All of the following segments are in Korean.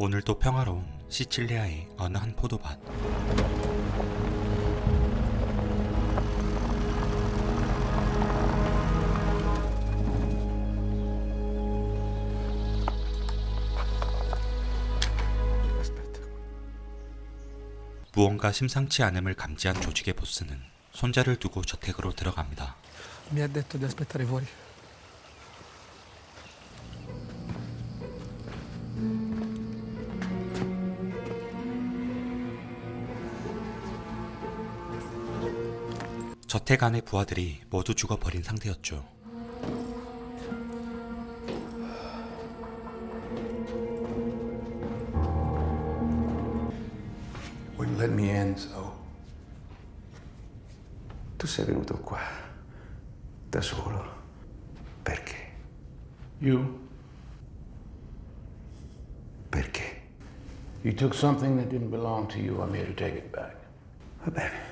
오늘도 평화로운 시칠리아의 어느 한 포도밭. 무언가 심상치 않음을 감지한 조직의 보스는 손자를 두고 저택으로 들어갑니다. Mi ha detto di aspettare fuori. 저택 안의 부하들이 모두 죽어버린 상태였죠. Wouldn't let me in, so. Tu sei venuto qua da solo. Perché? You? Perché? You took something that didn't belong to you. I'm here to take it back. Va bene.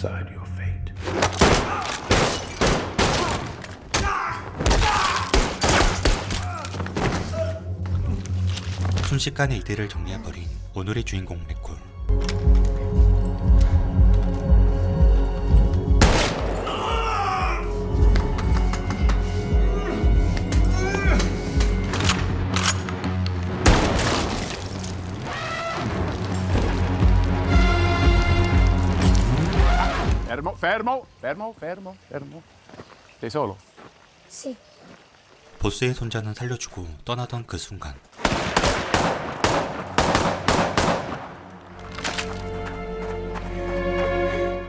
Decide your fate. 순식간에 이들을 정리해버린 오늘의 주인공 맥 Fermo, fermo, fermo, fermo, fermo. Sei solo? Sì, 보스의 손자는 살려주고 떠나던 그 순간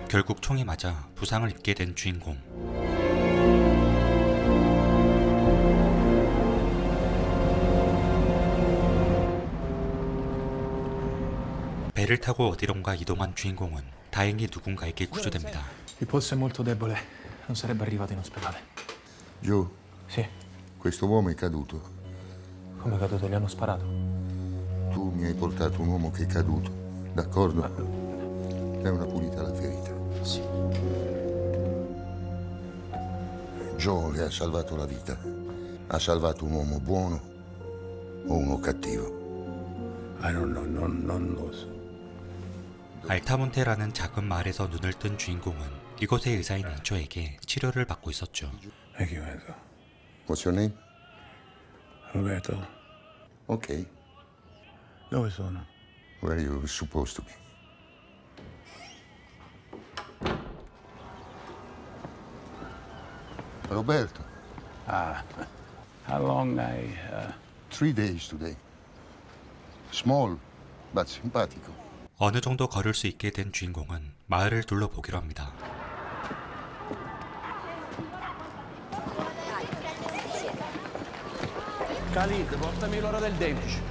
결국 총에 맞아 부상을 입게 된 주인공 배를 타고 어디론가 이동한 주인공은 다행히 누군가에게 구조됩니다. Il polso è molto debole. Non sarebbe arrivato in ospedale. Joe, Sì, questo uomo è caduto. come è caduto? Gli hanno sparato. Tu mi hai portato un uomo che è caduto, d'accordo? È una pulita la ferita. Sì. Joe le ha salvato la vita. Ha salvato un uomo buono o uno cattivo. I don't know. Non, non lo so. 알타몬테라는 작은 마을에서 눈을 뜬 주인공은 이곳의 의사인 엔초에게 치료를 받고 있었죠. Thank you, Enzo. What's your name? Roberto, Ok. dove sono? Where are you supposed to be? Roberto, How long I, uh, three days today. Small, but simpatico. 어느 정도 걸을 수 있게 된 주인공은 마을을 둘러보기로 합니다. Khalid, portami l'ora del damage.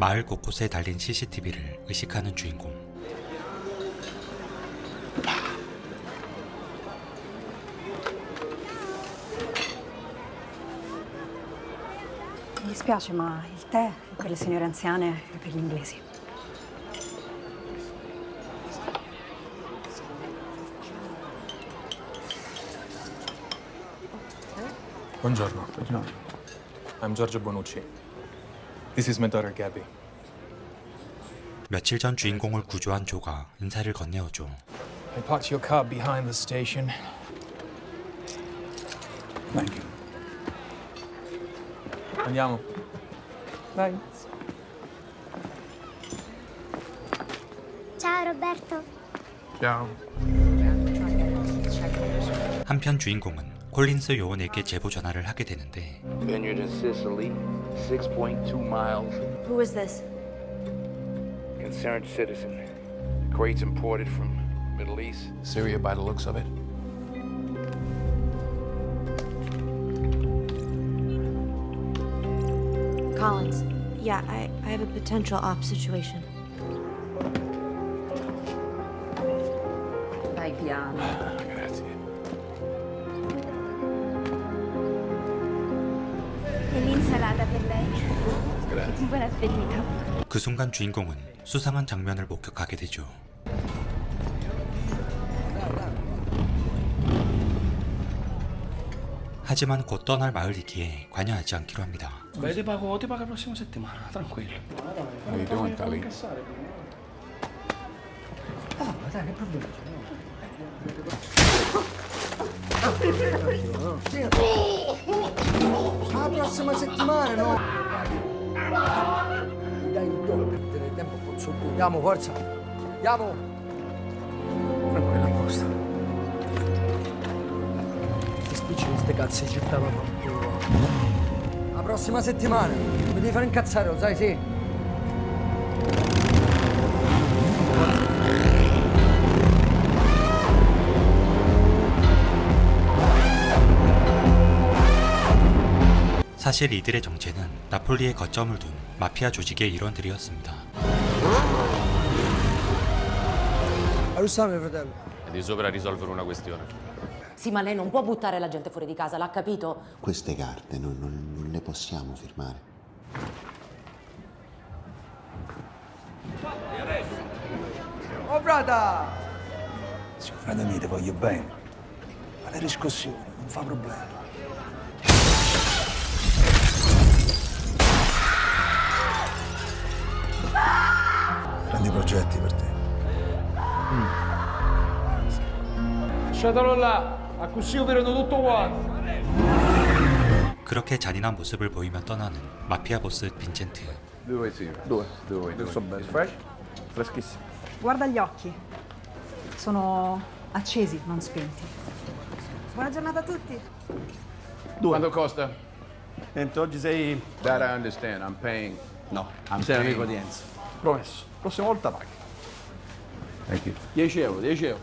마을 곳곳에 달린 CCTV를 의식하는 주인공. Dispiace, ma il tè è per le signore anziane e per gli inglesi. Buongiorno. I'm Giorgio Bonucci. This is my daughter Gabby. 며칠 전 주인공을 구조한 조가 인사를 건네어줘. I parked your car behind the station. thank you. Andiamo. Dai. ciao Roberto. Ciao. 한편 주인공은 콜린스 요원에게 제보 전화를 하게 되는데 Vineyard in Sicily, 6.2 miles. Who is this? Concerned citizen. Crates imported from Middle East. Syria by the looks of it. Collins. Yeah, I, I have a potential op situation. Vai piano. Ah, grazie. Dell'insalata per lei. Grazie. Buon appetito. 그 순간 주인공은 수상한 장면을 목격하게 되죠. 하지만 곧 떠날 마을이기에 관여하지 않기로 합니다. Beh, ti pago, ti pago la prossima settimana, tranquillo. How you doing, Khalid? La prossima settimana, no? Dai il doppio per tenere tempo con suo Andiamo, forza. Andiamo. Tranquillo, a posto. Che spicci queste cazzo di città, papà. La prossima settimana. Mi devi fare incazzare, lo sai, sì. 사실 이들의 정체는 나폴리에 거점을 둔 마피아 조직의 일원들이었습니다. Arrustami, fratello. È di sopra a risolvere una questione. Sì, ma lei non può buttare la gente fuori di casa, l'ha capito? Queste carte noi non, non le possiamo firmare. Oh, frata! Se frate mio, ti voglio bene. Ma le riscossioni non fa problema. Prendi i progetti per te. lasciatelo là, a così io vedo tutto quanto. 그렇게 잔인한 모습을 보이며 떠나는 마피아 보스 빈첸트. Dove sì? Dove? Dove? Dove? It's fresh? Freschissimo. Guarda gli occhi. Sono accesi, non spenti. Buona giornata a tutti. Quanto costa? Niente, oggi sei... That I understand. I'm paying. No, I'm sei paying. amico di Enzo. Promesso. Prossima volta paghi. Thank you. 10 euro, 10 euro.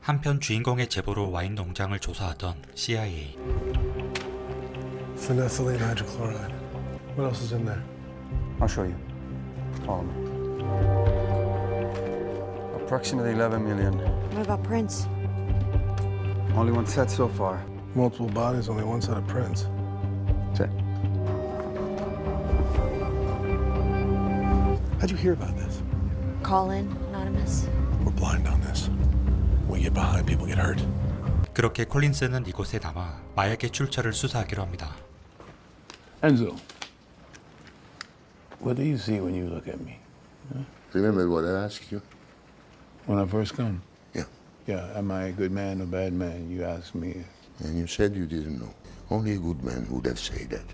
한편 주인공의 제보로 와인 농장을 조사하던 CIA. Phenethylene hydrochloride. What else is in there? I'll show you. Follow me. Approximately 11 million. What about Prince? Only one set so far. Multiple bodies, only one set of prints. Set. How'd you hear about this? Call in, Anonymous. We're blind on this. We get behind, people get hurt. 그렇게 콜린스는 이곳에 남아 마약의 출처를 수사하기로 합니다. Enzo, what do you see when you look at me? Remember what I asked you? When I first come? Yeah. Yeah, am I a good man or bad man? You asked me. And you said you didn't know. Only a good man would have said that.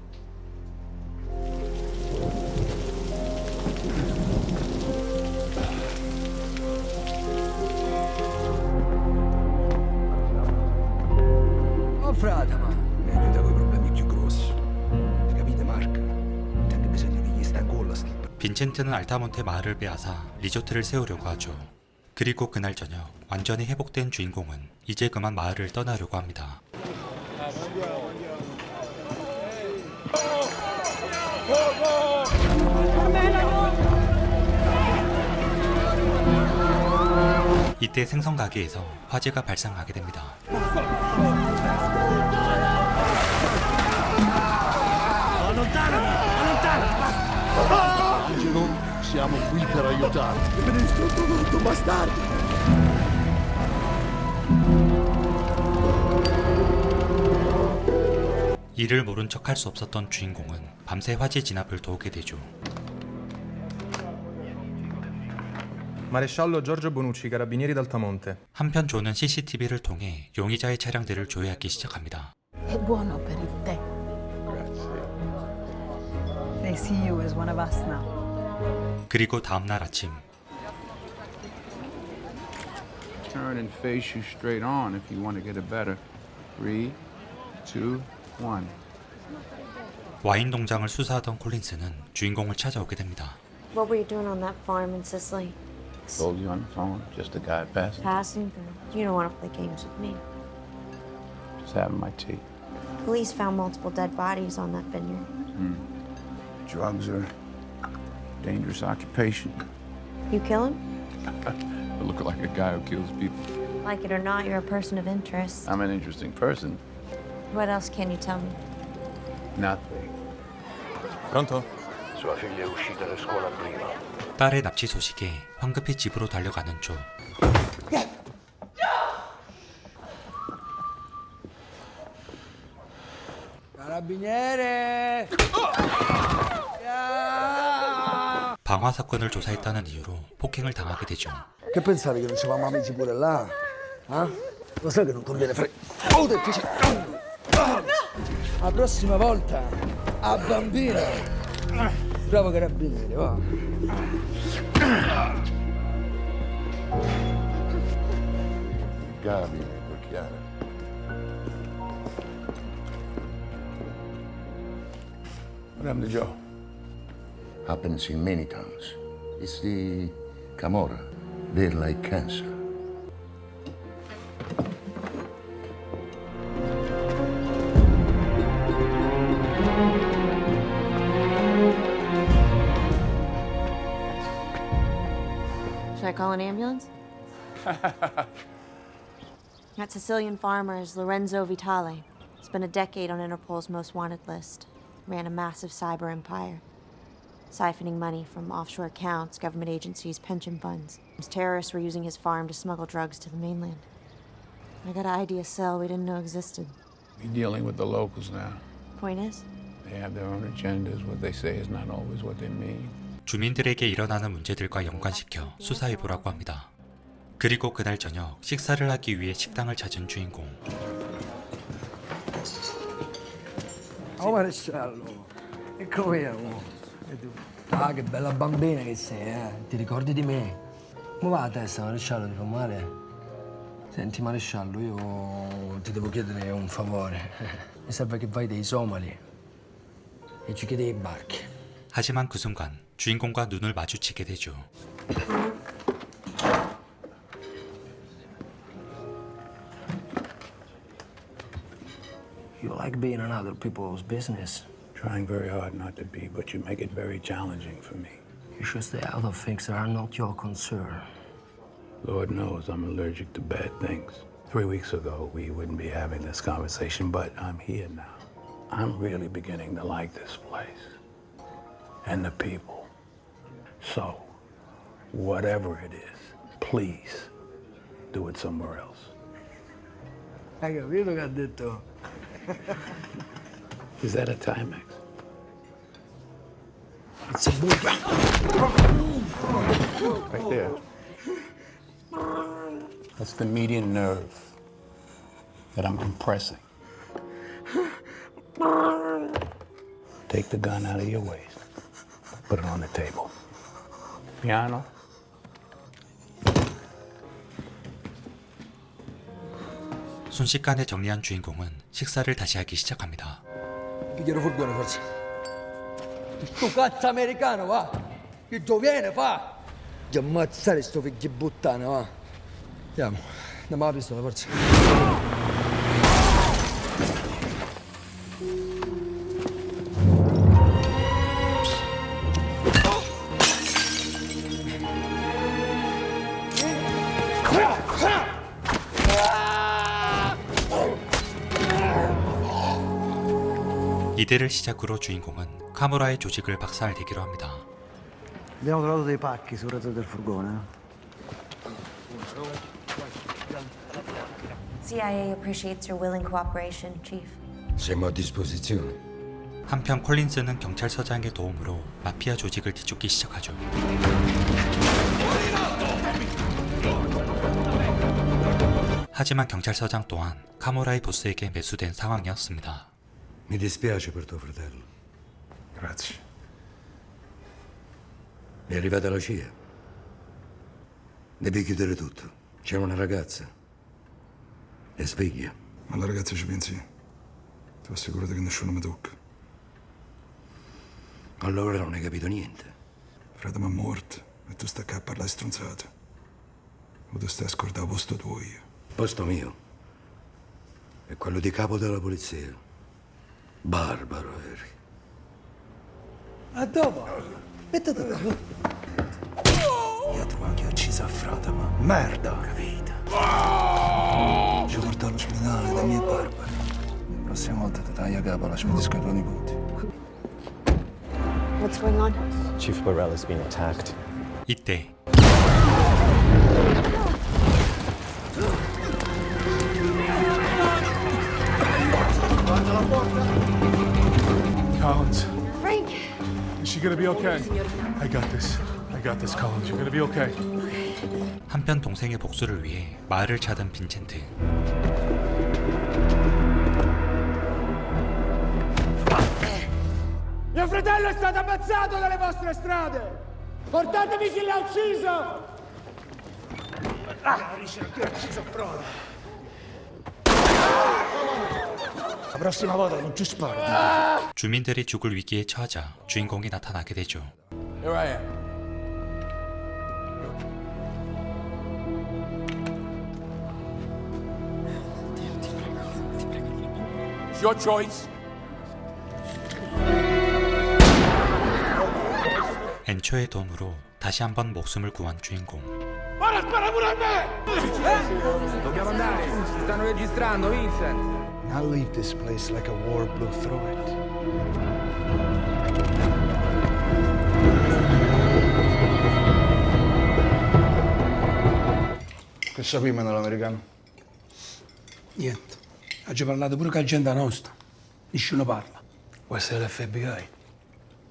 Oh, frata, ma mi aiuta con i problemi più grossi. Capite, Mark? C'è anche bisogno che gli sta in gola, sti 빈첸트는 알타몬테 마을을 빼앗아 리조트를 세우려고 하죠. 그리고 그날 저녁 완전히 회복된 주인공은 이제 그만 마을을 떠나려고 합니다. 이때 생선 가게에서 화재가 발생하게 됩니다. Siamo qui per aiutarti. 이를 모른 척할 수 없었던 주인공은 밤새 화재 진압을 도우게 되죠. Maresciallo Giorgio Bonucci, carabinieri d'Altamonte. 한편 조는 CCTV를 통해 용의자의 차량들을 조회하기 시작합니다. È buono per il tè. They see you as one of us now. 그리고 다음날 아침 Turn and face you straight on if you want to get it better. Three, two, one. 와인 농장을 su사하던 콜린스는 주인공을 찾아오게 됩니다. What were you doing on that farm in Sicily? Told you on the phone. Just a guy passing. Passing through. You don't want to play games with me. Just having my tea. Police found multiple dead bodies on that vineyard. Drugs are dangerous occupation. You kill him? I look like a guy who kills people. Like it or not, you're a person of interest. I'm an interesting person. What else can you tell me? Nothing. Pronto? Sua figlia è uscita da scuola prima. 딸의 납치 소식에 황급히 집으로 달려가는 조. Carabiniere! 방화 사건을 조사했다는 이유로 폭행을 당하게 되죠. Che pensavi che non c'eravamo amici pure là? Eh? Lo sai che non conviene fare... Oh, del fece- La prossima volta, a bambina! Bravo carabiniere, va. Gabi, Chiara. What happened to Joe? Happens in many towns. It's the Camorra. They're like cancer. Should I call an ambulance? that Sicilian farmer is Lorenzo Vitale. Spent a decade on Interpol's most wanted list. Ran a massive cyber empire, siphoning money from offshore accounts, government agencies, pension funds. His terrorists were using his farm to smuggle drugs to the mainland. I got an idea cell we didn't know existed. You're dealing with the locals now. Point is, They have their own agendas. What they say is not always what they mean. 주민들에게 일어나는 문제들과 연관시켜 수사해보라고 합니다. 그리고 그날 저녁 식사를 하기 위해 식당을 찾은 주인공. Oh maresciallo, e com'è? oh? E tu? Ah, che bella bambina che sei, eh? Ti ricordi di me? Come va la testa, maresciallo? Ti fa male? Senti, maresciallo, io ti devo chiedere un favore. Mi serve che vai dei somali e ci chiedi i barchi. 하지만 그 순간 주인공과 눈을 마주치게 되죠. You like being in other people's business. Trying very hard not to be, but you make it very challenging for me. You should stay out of things that are not your concern. Lord knows I'm allergic to bad things. Three weeks ago, we wouldn't be having this conversation, but I'm here now. I'm really beginning to like this place and the people. So, whatever it is, please do it somewhere else. Hai capito che ha detto? Is that a Timex? It's a buca. Right there. That's the median nerve that I'm compressing. Take the gun out of your waist. Put it on the table. Piano. 순식간에 정리한 주인공은 식사를 다시 하기 시작합니다. Piglialo furgone, forza. Tu cazzo americano, va! Che viene, fa! Ti ammazzare sto figlio di puttana, va! Andiamo, andiamo alla pistola, forza. 이대를 시작으로 주인공은 카무라의 조직을 박살내기로 합니다. Abbiamo trovato dei pacchi sul retro del furgone. CIA appreciates your willing cooperation, Chief. Siamo a disposizione. 한편 콜린스는 경찰서장의 도움으로 마피아 조직을 뒤쫓기 시작하죠. 하지만 경찰서장 또한 카무라의 보스에게 매수된 상황이었습니다. Mi dispiace per tuo fratello. Grazie. È arrivata la CIA. Devi chiudere tutto. C'è una ragazza. È sveglia. Ma la ragazza ci pensi? Ti assicuro che nessuno mi tocca. Allora non hai capito niente. Frate mi è morto e tu stai qua a parlare stronzate. O tu stai a scordare posto tuo io. Posto mio. È quello di capo della polizia. Barbaro eri. A dopo! Mettete Io tu anche ucciso a frate, ma merda! Capito? Ci porto all'ospedale da miei barbari. La prossima volta ti taglio a capo, lasciami ai tuoi nipoti. What's going on? Chief Burrell is being attacked. 이때 Collins. Frank! Is she gonna be okay? I got this. I got this, Collins. You're gonna be okay. 한편 동생의 복수를 위해 마을을 찾은 빈첸트. Mio fratello è stato ammazzato dalle vostre strade! Portatemi chi l'ha ucciso! Ah, dice chi ha ucciso Proda. La prossima volta non ci sparo. 주민들이 죽을 위기에 처하자 주인공이 나타나게 되죠. Here I am. It's your choice. 엔초의 돈으로 다시 한번 목숨을 구한 주인공. Dobbiamo andare. Stanno registrando, Vincent. I'll leave this place like a war blew through it. Che sappiamo dell'americano? Niente. Ha già parlato pure con la gente nostra. Nessuno parla. Può essere l'FBI,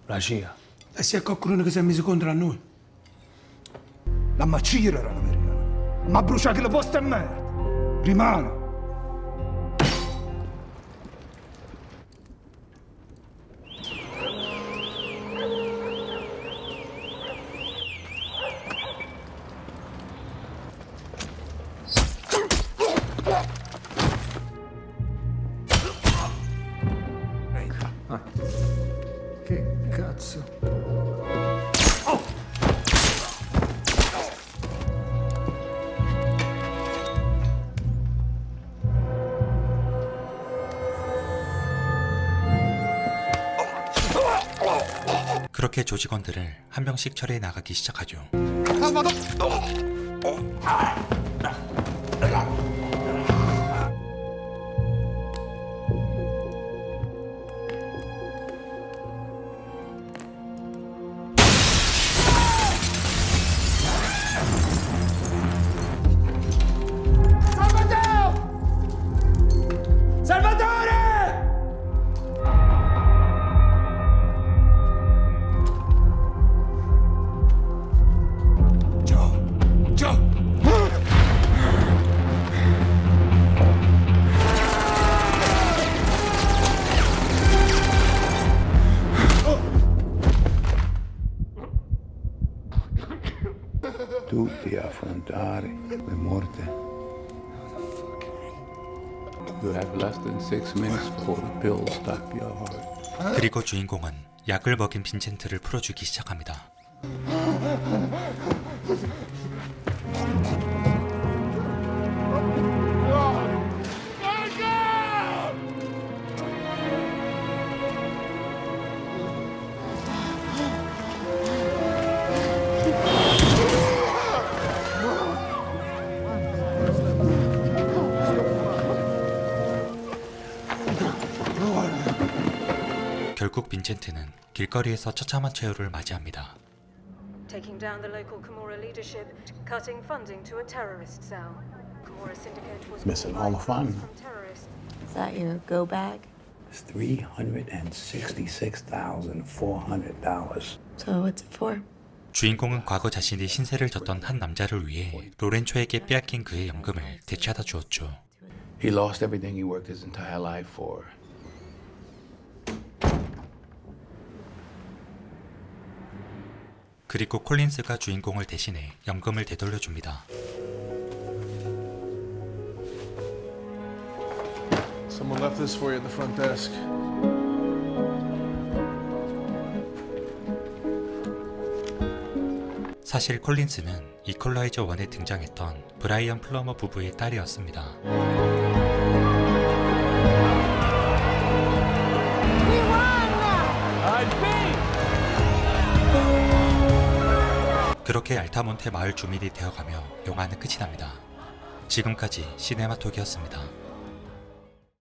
la CIA. E se è qualcuno che si è messo contro a noi? La macira era l'americano. Ma brucia che lo posto è merda. Rimane. 그렇게 조직원들을 한 명씩 처리해 나가기 시작하죠. Salvatore! Tutti affrontare la morte. You have less than six minutes before the pills stop your heart. 그리고 주인공은 약을 먹인 빈첸트를 풀어주기 시작합니다. 결국 빈첸트는 길거리에서 처참한 최후를 맞이합니다. Taking down the local Camorra leadership, cutting funding to a terrorist cell. Camorra syndicate was Missing all the fun. from terrorists. Is that your go bag? It's $366,400. So what's it for? 주인공은 과거 자신이 신세를 졌던 한 남자를 위해 로렌초에게 빼앗긴 그의 연금을 되찾아 주었죠. He lost everything he worked his entire life for. 그리고 콜린스가 주인공을 대신해 연금을 되돌려 줍니다. Someone left this for you at the front desk. 사실 콜린스는 이퀄라이저 1에 등장했던 브라이언 플러머 부부의 딸이었습니다. 그렇게 알타몬테 마을 주민이 되어가며 영화는 끝이 납니다. 지금까지 시네마톡이었습니다.